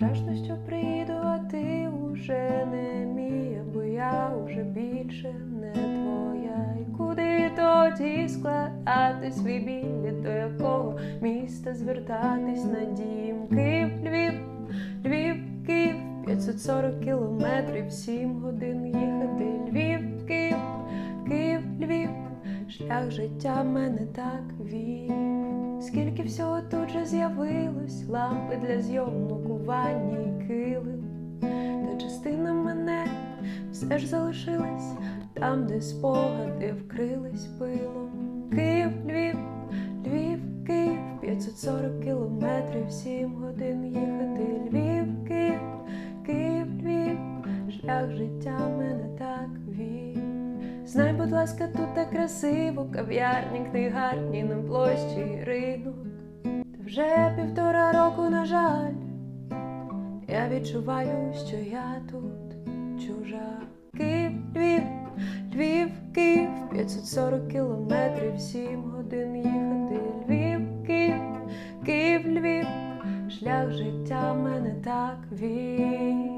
Страшно, що приїду, а ти уже не мій, бо я уже більше не твоя. І куди тоді складати свій біль, до якого міста звертатись на дім? Київ, Львів, Львів, Київ, 540 кілометрів, 7 годин їхати. Львів, Київ, Київ, Львів, шлях життя мене так вів. Скільки всього тут же з'явилось, лампи для зйомок у ванні й килим. Та частина мене все ж залишилась там, де спогади вкрились пилом. Київ, Львів, Львів, Київ, 540 кілометрів, 7 годин їхати. Львів, Київ, Київ, Львів, шлях життя мене так. Знай, будь ласка, тут так красиво, кав'ярні, книгарні на площі ринок. Та вже півтора року, на жаль, я відчуваю, що я тут чужа. Київ, Львів, Львів, Київ, 540 кілометрів, 7 годин їхати. Львів, Київ, Київ, Львів, шлях життя мене так вів.